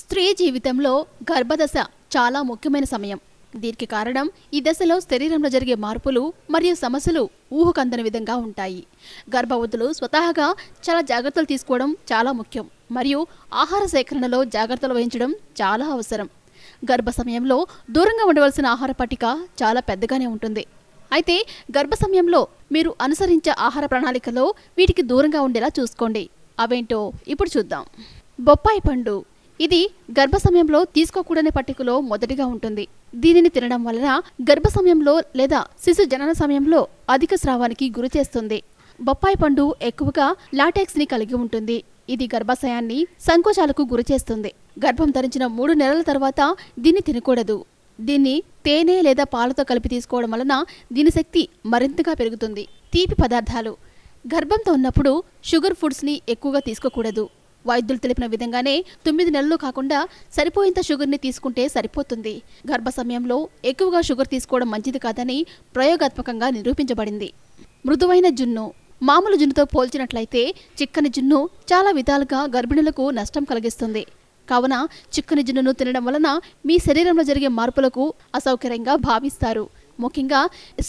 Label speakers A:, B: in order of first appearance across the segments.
A: స్త్రీ జీవితంలో గర్భదశ చాలా ముఖ్యమైన సమయం. దీనికి కారణం ఈ దశలో శరీరంలో జరిగే మార్పులు మరియు సమస్యలు ఊహకందని విధంగా ఉంటాయి. గర్భవతులు స్వతహాగా చాలా జాగ్రత్తలు తీసుకోవడం చాలా ముఖ్యం మరియు ఆహార సేకరణలో జాగ్రత్తలు వహించడం చాలా అవసరం. గర్భ సమయంలో దూరంగా ఉండవలసిన ఆహార పట్టిక చాలా పెద్దగానే ఉంటుంది. అయితే గర్భ సమయంలో మీరు అనుసరించే ఆహార ప్రణాళికలో వీటికి దూరంగా ఉండేలా చూసుకోండి. అవేంటో ఇప్పుడు చూద్దాం. బొప్పాయి పండు ఇది గర్భ సమయంలో తీసుకోకూడని పట్టికలో మొదటిగా ఉంటుంది. దీనిని తినడం వలన గర్భ సమయంలో లేదా శిశు జనన సమయంలో అధిక స్రావానికి గురి చేస్తుంది. బొప్పాయి పండు ఎక్కువగా లాటెక్స్ని కలిగి ఉంటుంది. ఇది గర్భాశయాన్ని సంకోచాలకు గురిచేస్తుంది గర్భం ధరించిన మూడు నెలల తర్వాత దీన్ని తినకూడదు. దీన్ని తేనె లేదా పాలతో కలిపి తీసుకోవడం వలన దీని శక్తి మరింతగా పెరుగుతుంది. తీపి పదార్థాలు. గర్భంతో ఉన్నప్పుడు షుగర్ ఫుడ్స్ని ఎక్కువగా తీసుకోకూడదు. వైద్యులు తెలిపిన విధంగానే తొమ్మిది నెలలు కాకుండా సరిపోయేంత షుగర్ని తీసుకుంటే సరిపోతుంది. గర్భ సమయంలో ఎక్కువగా షుగర్ తీసుకోవడం మంచిది కాదని ప్రయోగాత్మకంగా నిరూపించబడింది. మృదువైన జున్ను మామూలు జున్నుతో పోల్చినట్లయితే చిక్కని జున్ను చాలా విధాలుగా గర్భిణులకు నష్టం కలిగిస్తుంది. కావున చిక్కని జున్నును తినడం వలన మీ శరీరంలో జరిగే మార్పులకు అసౌకర్యంగా భావిస్తారు. ముఖ్యంగా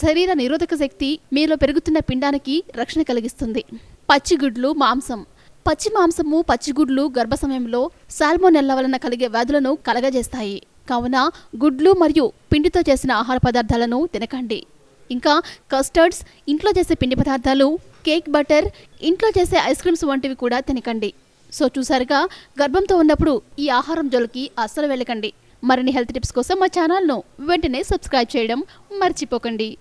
A: శరీర నిరోధక శక్తి మీలో పెరుగుతున్న పిండానికి రక్షణ కలిగిస్తుంది. పచ్చిగుడ్లు మాంసం పచ్చి మాంసము పచ్చిగుడ్లు గర్భ సమయంలో సాల్మోనెల్ల వలన కలిగే వ్యాధులను కలగజేస్తాయి. కావున గుడ్లు మరియు పిండితో చేసిన ఆహార పదార్థాలను తినకండి. ఇంకా కస్టర్డ్స్ ఇంట్లో చేసే పిండి పదార్థాలు కేక్ బటర్ ఇంట్లో చేసే ఐస్ క్రీమ్స్ వంటివి కూడా తినకండి. సో చూసారుగా గర్భంతో ఉన్నప్పుడు ఈ ఆహారం జోలికి అస్సలు వెళ్ళకండి. మరిన్ని హెల్త్ టిప్స్ కోసం మా ఛానల్ను వెంటనే సబ్స్క్రైబ్ చేయడం మర్చిపోకండి.